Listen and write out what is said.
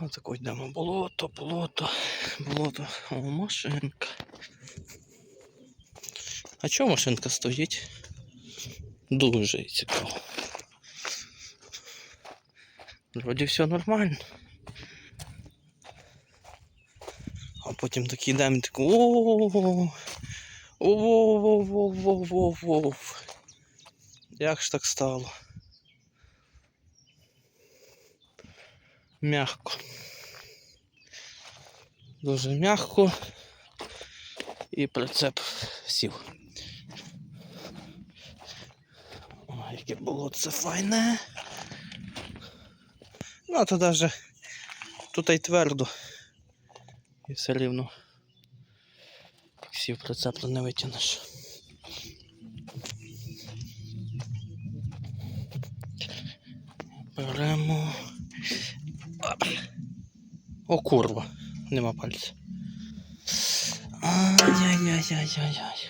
Отако йдемо. Болото, болото, болото. О, машинка. А чого машинка стоїть? Дуже цікаво. Вроді все нормально. А потім такий йдемо, такий о о Як ж так стало? Мягко. Дуже мягко. І прицеп сів. Ой, яке було це файне. Ну, а то даже тут й твердо. І все рівно. Сів прицеп не витягнеш. Беремо. О, курва. Нема пальця. Ай-яй-яй-яй-яй-яй.